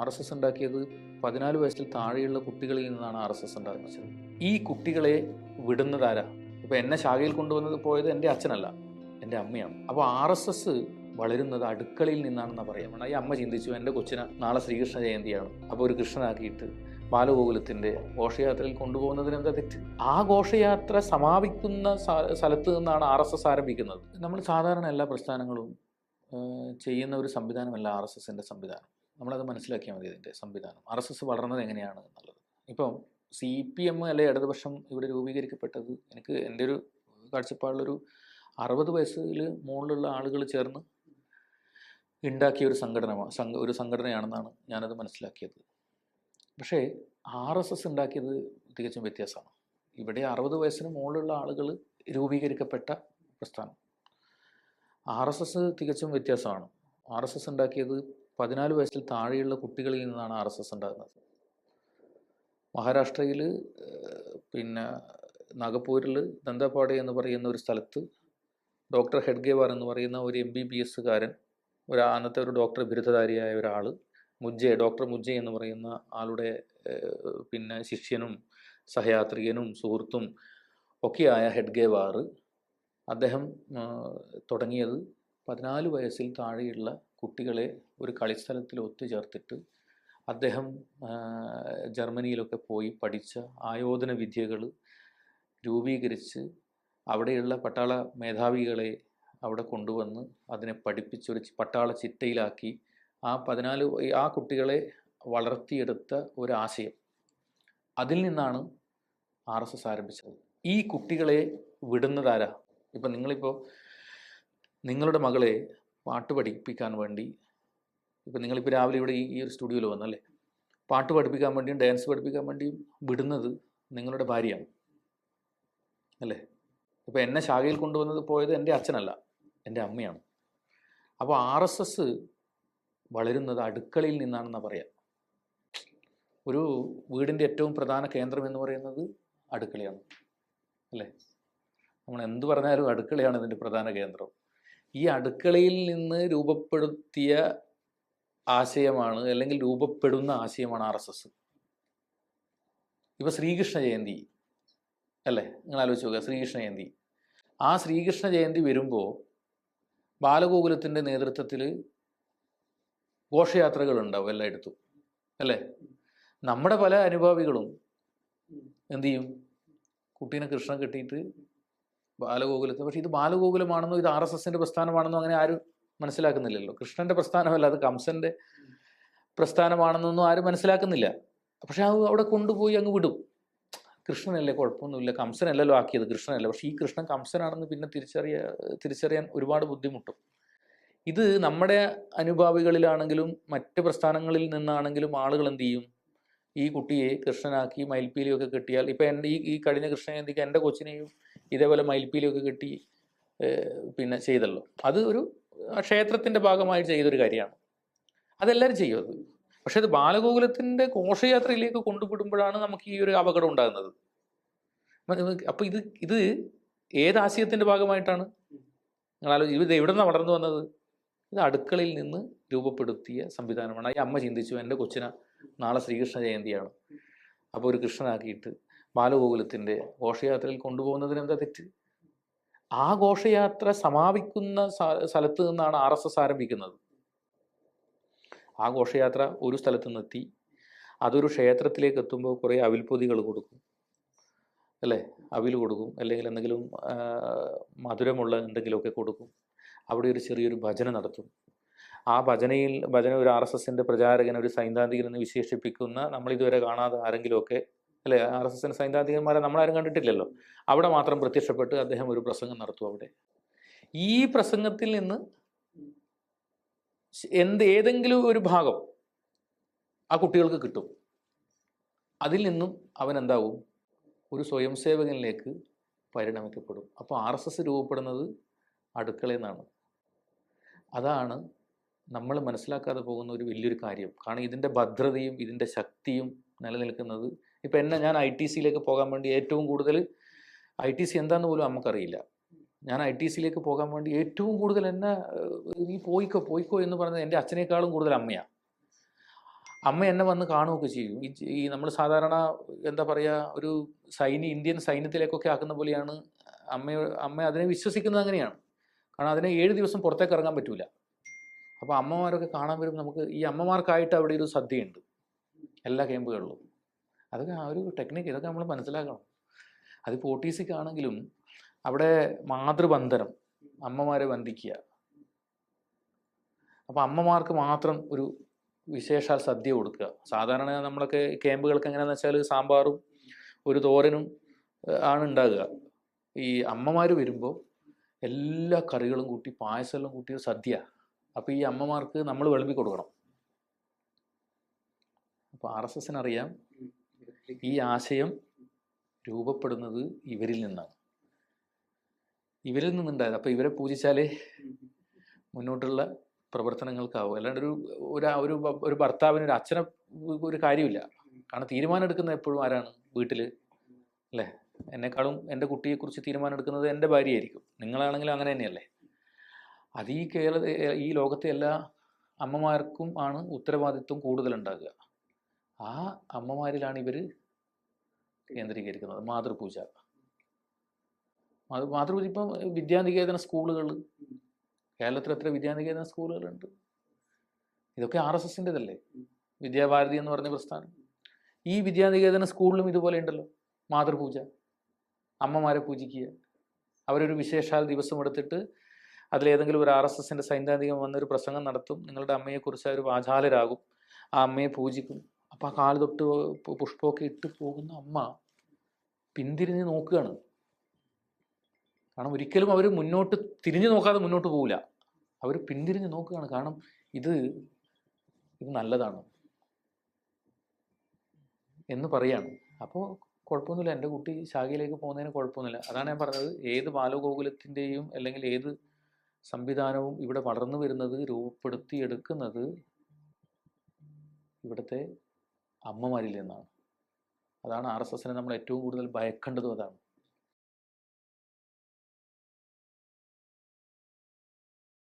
R S S ഉണ്ടാക്കിയത് പതിനാല് വയസ്സിൽ താഴെയുള്ള കുട്ടികളിൽ നിന്നാണ് ആർ എസ് എസ് ഉണ്ടാക്കിച്ചത് ഈ കുട്ടികളെ വിടുന്നതാരാ ഇപ്പൊ എന്നെ ശാഖയിൽ കൊണ്ടുവന്നത് പോയത് എന്റെ അച്ഛനല്ല എന്റെ അമ്മയാണ്. അപ്പോൾ ആർ എസ് എസ് വളരുന്നത് അടുക്കളയിൽ നിന്നാണെന്നാണ് പറയാം. ഈ അമ്മ ചിന്തിച്ചു എന്റെ കൊച്ചിന് നാളെ ശ്രീകൃഷ്ണ ജയന്തിയാണ്. അപ്പോൾ ഒരു കൃഷ്ണനാക്കിയിട്ട് ബാലഗോകുലത്തിന്റെ ഘോഷയാത്രയിൽ കൊണ്ടുപോകുന്നതിന് എന്താ തെറ്റ്? ആ ഘോഷയാത്ര സമാപിക്കുന്ന സ്ഥലത്ത് നിന്നാണ് ആർ എസ് എസ് ആരംഭിക്കുന്നത്. നമ്മൾ സാധാരണ എല്ലാ പ്രസ്ഥാനങ്ങളും ചെയ്യുന്ന ഒരു സംവിധാനമല്ല ആർ എസ് എസിന്റെ സംവിധാനം. നമ്മളത് മനസ്സിലാക്കിയാൽ മതി ഇതിന്റെ സംവിധാനം. ആർ എസ് എസ് വളർന്നത് എങ്ങനെയാണ് എന്നുള്ളത്. ഇപ്പം സി പി എം അല്ലെ ഇടതുപക്ഷം ഇവിടെ രൂപീകരിക്കപ്പെട്ടത് എനിക്ക് എന്റെ ഒരു കാഴ്ചപ്പാടിലൊരു അറുപത് വയസ്സിൽ മുകളിലുള്ള ആളുകൾ ചേർന്ന് ഉണ്ടാക്കിയ ഒരു സംഘടന ഒരു സംഘടനയാണെന്നാണ് ഞാനത് മനസ്സിലാക്കിയത്. പക്ഷേ ആർ എസ് എസ് ഉണ്ടാക്കിയത് തികച്ചും വ്യത്യാസമാണ്. ഇവിടെ അറുപത് വയസ്സിന് മുകളിലുള്ള ആളുകൾ രൂപീകരിക്കപ്പെട്ട പ്രസ്ഥാനം. ആർ എസ് എസ് തികച്ചും വ്യത്യാസമാണ്. ആർ എസ് എസ് ഉണ്ടാക്കിയത് പതിനാല് വയസ്സിൽ താഴെയുള്ള കുട്ടികളിൽ നിന്നാണ് ആർ എസ് എസ് ഉണ്ടാകുന്നത് മഹാരാഷ്ട്രയിൽ പിന്നെ നാഗപ്പൂരിൽ ദന്തപാടെ എന്ന് പറയുന്ന ഒരു സ്ഥലത്ത് ഡോക്ടർ ഹെഡ്ഗേവാർ എന്ന് പറയുന്ന ഒരു എം ബി ബി എസ്സുകാരൻ ഒരു അന്നത്തെ ഒരു ഡോക്ടർ ബിരുദധാരിയായ ഒരാൾ മുജ്ജെ ഡോക്ടർ മുജ്ജെ എന്ന് പറയുന്ന ആളുടെ പിന്നെ ശിഷ്യനും സഹയാത്രികനും സുഹൃത്തും ഒക്കെയായ ഹെഡ്ഗേവാർ അദ്ദേഹം തുടങ്ങിയത് പതിനാല് വയസ്സിൽ താഴെയുള്ള കുട്ടികളെ ഒരു കളിസ്ഥലത്തിൽ ഒത്തുചേർത്തിട്ട് അദ്ദേഹം ജർമ്മനിയിലൊക്കെ പോയി പഠിച്ച ആയോധന വിദ്യകൾ രൂപീകരിച്ച് അവിടെയുള്ള പട്ടാള മേധാവികളെ അവിടെ കൊണ്ടുവന്ന് അതിനെ പഠിപ്പിച്ച് ഒരു പട്ടാള ചിട്ടയിലാക്കി ആ പതിനാല് ആ കുട്ടികളെ വളർത്തിയെടുത്ത ഒരാശയം. അതിൽ നിന്നാണ് ആർ എസ് എസ് ആരംഭിച്ചത്. ഈ കുട്ടികളെ വിടുന്നതാരാ ഇപ്പം നിങ്ങളിപ്പോൾ നിങ്ങളുടെ മകളെ പാട്ട് പഠിപ്പിക്കാൻ വേണ്ടി ഇപ്പം നിങ്ങളിപ്പോൾ രാവിലെ ഇവിടെ ഈ ഒരു സ്റ്റുഡിയോയിൽ വന്നല്ലേ? പാട്ട് പഠിപ്പിക്കാൻ വേണ്ടിയും ഡാൻസ് പഠിപ്പിക്കാൻ വേണ്ടിയും വിടുന്നത് നിങ്ങളുടെ ഭാര്യയാണ്. അല്ലേ? ഇപ്പോൾ എന്നെ ശാഖയിൽ കൊണ്ടുവന്നത് പോയത് എന്റെ അച്ഛനല്ല എന്റെ അമ്മയാണ്. അപ്പോൾ ആർ എസ് എസ് വളരുന്നത് അടുക്കളയിൽ നിന്നാണെന്നാണ് പറയാം. ഒരു വീടിന്റെ ഏറ്റവും പ്രധാന കേന്ദ്രം എന്ന് പറയുന്നത് അടുക്കളയാണ്. അല്ലേ? നമ്മൾ എന്ത് പറഞ്ഞാലും അടുക്കളയാണ് ഇതിന്റെ പ്രധാന കേന്ദ്രം. ഈ അടുക്കളയിൽ നിന്ന് രൂപപ്പെടുത്തിയ ആശയമാണ് അല്ലെങ്കിൽ രൂപപ്പെടുന്ന ആശയമാണ് ആർ എസ് എസ്. ഇപ്പൊ ശ്രീകൃഷ്ണ ജയന്തി അല്ലേ? നിങ്ങൾ ആലോചിച്ച് നോക്കുക. ശ്രീകൃഷ്ണ ജയന്തി. ആ ശ്രീകൃഷ്ണ ജയന്തി വരുമ്പോൾ ബാലഗോകുലത്തിന്റെ നേതൃത്വത്തിൽ ഘോഷയാത്രകൾ ഉണ്ടാവും എല്ലായിടത്തും. അല്ലേ? നമ്മുടെ പല അനുഭാവികളും എന്തു ചെയ്യും? കുട്ടീനെ കൃഷ്ണൻ കെട്ടിയിട്ട് ബാലഗോകുലത്ത്. പക്ഷേ ഇത് ബാലഗോകുലമാണെന്നോ ഇത് ആർ എസ് എസിന്റെ പ്രസ്ഥാനമാണെന്നോ അങ്ങനെ ആരും മനസ്സിലാക്കുന്നില്ലല്ലോ. കൃഷ്ണന്റെ പ്രസ്ഥാനമല്ല അത് കംസന്റെ പ്രസ്ഥാനമാണെന്നൊന്നും ആരും മനസ്സിലാക്കുന്നില്ല. പക്ഷെ അത് അവിടെ കൊണ്ടുപോയി അങ്ങ് വിടും. കൃഷ്ണനല്ലേ കുഴപ്പമൊന്നുമില്ല. കംസനല്ലല്ലോ ആക്കിയത് കൃഷ്ണനല്ല. പക്ഷേ ഈ കൃഷ്ണൻ കംസനാണെന്ന് പിന്നെ തിരിച്ചറിയ തിരിച്ചറിയാൻ ഒരുപാട് ബുദ്ധിമുട്ടും. ഇത് നമ്മുടെ അനുഭാവികളിലാണെങ്കിലും മറ്റ് പ്രസ്ഥാനങ്ങളിൽ നിന്നാണെങ്കിലും ആളുകൾ എന്ത് ചെയ്യും? ഈ കുട്ടിയെ കൃഷ്ണനാക്കി മയിൽപ്പീലിയൊക്കെ കിട്ടിയാൽ ഇപ്പം എന്റെ ഈ ഈ കഴിഞ്ഞ കൃഷ്ണജയന്തിക്ക് എന്റെ കൊച്ചിനെയും ഇതേപോലെ മയിൽപ്പീലിയൊക്കെ കെട്ടി പിന്നെ ചെയ്തല്ലോ അത് ഒരു ക്ഷേത്രത്തിന്റെ ഭാഗമായി ചെയ്തൊരു കാര്യമാണ്. അതെല്ലാവരും ചെയ്യും അത്. പക്ഷെ അത് ബാലഗോകുലത്തിന്റെ ഘോഷയാത്രയിലേക്ക് കൊണ്ടുവിടുമ്പോഴാണ് നമുക്ക് ഈ ഒരു അപകടം ഉണ്ടാകുന്നത്. അപ്പോൾ ഇത് ഇത് ഏത് ആശയത്തിന്റെ ഭാഗമായിട്ടാണ്? ആലോചിച്ച് ഇത് എവിടെ നിന്നാണ് വളർന്നു വന്നത്? ഇത് അടുക്കളയിൽ നിന്ന് രൂപപ്പെടുത്തിയ സംവിധാനമാണ്. ഈ അമ്മ ചിന്തിച്ചു എന്റെ കൊച്ചിനെ നാളെ ശ്രീകൃഷ്ണ ജയന്തിയാണ്. അപ്പോൾ ഒരു കൃഷ്ണനാക്കിയിട്ട് ബാലഗോകുലത്തിന്റെ ഘോഷയാത്രയിൽ കൊണ്ടുപോകുന്നതിന് എന്താ തെറ്റ്? ആ ഘോഷയാത്ര സമാപിക്കുന്ന സ്ഥലത്ത് നിന്നാണ് ആർ എസ് എസ് ആരംഭിക്കുന്നത്. ആ ഘോഷയാത്ര ഒരു സ്ഥലത്ത് നിന്നെത്തി അതൊരു ക്ഷേത്രത്തിലേക്ക് എത്തുമ്പോൾ കുറേ അവിൽപ്പൊതികൾ കൊടുക്കും അല്ലേ? അവിൽ കൊടുക്കും അല്ലെങ്കിൽ എന്തെങ്കിലും മധുരമുള്ള എന്തെങ്കിലുമൊക്കെ കൊടുക്കും. അവിടെ ഒരു ചെറിയൊരു ഭജന നടത്തും. ആ ഭജനയിൽ ഭജന ഒരു ആർ എസ് എസിന്റെ പ്രചാരകൻ ഒരു സൈദ്ധാന്തികൻ എന്ന് വിശേഷിപ്പിക്കുന്ന നമ്മൾ ഇതുവരെ കാണാതെ ആരെങ്കിലുമൊക്കെ അല്ലേ? ആർ എസ് എസിന്റെ സൈദ്ധാന്തികന്മാരെ നമ്മളാരും കണ്ടിട്ടില്ലല്ലോ. അവിടെ മാത്രം പ്രത്യക്ഷപ്പെട്ട് അദ്ദേഹം ഒരു പ്രസംഗം നടത്തും അവിടെ. ഈ പ്രസംഗത്തിൽ നിന്ന് എന്ത് ഏതെങ്കിലും ഒരു ഭാഗം ആ കുട്ടികൾക്ക് കിട്ടും. അതിൽ നിന്നും അവൻ എന്താവും? ഒരു സ്വയം സേവകനിലേക്ക് പരിണമിക്കപ്പെടും. അപ്പോൾ ആർ എസ് എസ് രൂപപ്പെടുന്നത് അടുക്കളയിൽ അതാണ് നമ്മൾ മനസ്സിലാക്കാതെ പോകുന്ന ഒരു വലിയൊരു കാര്യം. കാരണം ഇതിന്റെ ഭദ്രതയും ഇതിന്റെ ശക്തിയും നിലനിൽക്കുന്നത് ഇപ്പം എന്നെ ഞാൻ ഐ ടി സിയിലേക്ക് പോകാൻ വേണ്ടി ഏറ്റവും കൂടുതൽ ഐ ടി സി എന്താണെന്ന് പോലും നമുക്കറിയില്ല. ഞാൻ ഐ ടി സിയിലേക്ക് പോകാൻ വേണ്ടി ഏറ്റവും കൂടുതൽ എന്നെ നീ പോയിക്കോ പോയിക്കോ എന്ന് പറഞ്ഞത് എന്റെ അച്ഛനേക്കാളും കൂടുതൽ അമ്മയാണ് അമ്മ എന്നെ വന്ന് കാണുകയൊക്കെ ചെയ്യും. ഈ നമ്മൾ സാധാരണ എന്താ പറയുക ഒരു സൈന്യ ഇന്ത്യൻ സൈന്യത്തിലേക്കൊക്കെ ആക്കുന്ന പോലെയാണ് അമ്മ അമ്മ അതിനെ വിശ്വസിക്കുന്നത് അങ്ങനെയാണ്. കാരണം അതിനെ ഏഴ് ദിവസം പുറത്തേക്ക് ഇറങ്ങാൻ പറ്റൂല. അപ്പോൾ അമ്മമാരൊക്കെ കാണാൻ വരുമ്പോൾ നമുക്ക് ഈ അമ്മമാർക്കായിട്ട് അവിടെ ഒരു സദ്യയുണ്ട്. എല്ലാ ക്യാമ്പുകളിലും അതൊക്കെ ആ ഒരു ടെക്നിക്ക് ഇതൊക്കെ നമ്മൾ മനസ്സിലാക്കണം. അതിപ്പോൾ ഒ ടി സിക്ക് ആണെങ്കിലും അവിടെ മാതൃബന്ധനം അമ്മമാരെ ബന്ധിക്കുക. അപ്പോൾ അമ്മമാർക്ക് മാത്രം ഒരു വിശേഷാൽ സദ്യ കൊടുക്കുക. സാധാരണ നമ്മളൊക്കെ ക്യാമ്പുകൾക്ക് എങ്ങനെയാണെന്ന് വെച്ചാൽ സാമ്പാറും ഒരു തോരനും ആണ് ഉണ്ടാകുക. ഈ അമ്മമാർ വരുമ്പോൾ എല്ലാ കറികളും കൂട്ടി പായസമെല്ലാം കൂട്ടി സദ്യ. അപ്പോൾ ഈ അമ്മമാർക്ക് നമ്മൾ വിളമ്പി കൊടുക്കണം. അപ്പോൾ ആർ എസ് എസിന് അറിയാം ഈ ആശയം രൂപപ്പെടുന്നത് ഇവരിൽ നിന്നാണ്. ഇവരിൽ നിന്നുണ്ടായത്. അപ്പോൾ ഇവരെ പൂജിച്ചാലേ മുന്നോട്ടുള്ള പ്രവർത്തനങ്ങൾക്കാവും. അല്ലാണ്ട് ഒരു ഒരു ഒരു ഭർത്താവിന് ഒരു അച്ഛനെ ഒരു കാര്യമില്ല. കാരണം തീരുമാനം എടുക്കുന്നത് എപ്പോഴും ആരാണ്? വീട്ടിൽ അല്ലേ? എന്നെക്കാളും എന്റെ കുട്ടിയെക്കുറിച്ച് തീരുമാനം എടുക്കുന്നത് എന്റെ ഭാര്യയായിരിക്കും. നിങ്ങളാണെങ്കിലും അങ്ങനെ തന്നെയല്ലേ? അത് ഈ കേരള ഈ ലോകത്തെ എല്ലാ അമ്മമാർക്കും ആണ് ഉത്തരവാദിത്വം കൂടുതലുണ്ടാകുക. ആ അമ്മമാരിലാണ് ഇവർ കേന്ദ്രീകരിക്കുന്നത്. മാതൃപൂജ. മാതൃ മാതൃപൂജ ഇപ്പം വിദ്യാനികേതന സ്കൂളുകൾ കേരളത്തിൽ എത്ര വിദ്യാനികേതന സ്കൂളുകളുണ്ട്? ഇതൊക്കെ ആർ എസ് എസിന്റെതല്ലേ വിദ്യാഭാരതി എന്ന് പറഞ്ഞ പ്രസ്ഥാനം. ഈ വിദ്യാനികേതന സ്കൂളിലും ഇതുപോലെ ഉണ്ടല്ലോ. മാതൃപൂജ. അമ്മമാരെ പൂജിക്കുക. അവരൊരു വിശേഷാൽ ദിവസം എടുത്തിട്ട് അതിലേതെങ്കിലും ഒരു ആർ എസ് എസിന്റെ സൈദ്ധാന്തികം വന്നൊരു പ്രസംഗം നടത്തും. നിങ്ങളുടെ അമ്മയെക്കുറിച്ച് അവർ വാചാലരാകും. ആ അമ്മയെ പൂജിക്കും. അപ്പോൾ ആ കാൽ തൊട്ട് പുഷ്പമൊക്കെ ഇട്ട് പോകുന്ന അമ്മ പിന്തിരിഞ്ഞ് നോക്കുകയാണ്. കാരണം ഒരിക്കലും അവർ മുന്നോട്ട് തിരിഞ്ഞു നോക്കാതെ മുന്നോട്ട് പോകില്ല അവർ പിന്തിരിഞ്ഞ് നോക്കുകയാണ്. കാരണം ഇത് ഇത് നല്ലതാണ്. എന്ന് പറയാണ്. അപ്പോൾ കുഴപ്പമൊന്നുമില്ല. എന്റെ കുട്ടി ശാഖയിലേക്ക് പോകുന്നതിന് കുഴപ്പമൊന്നുമില്ല. അതാണ് ഞാൻ പറഞ്ഞത്. ഏത് ബാലഗോകുലത്തിന്റെയും അല്ലെങ്കിൽ ഏത് സംവിധാനവും ഇവിടെ വളർന്നു വരുന്നത് രൂപപ്പെടുത്തിയെടുക്കുന്നത് ഇവിടുത്തെ അമ്മമാരിൽ നിന്നാണ്. അതാണ് ആർ എസ് എസിനെ നമ്മൾ ഏറ്റവും കൂടുതൽ ഭയക്കേണ്ടതും അതാണ്.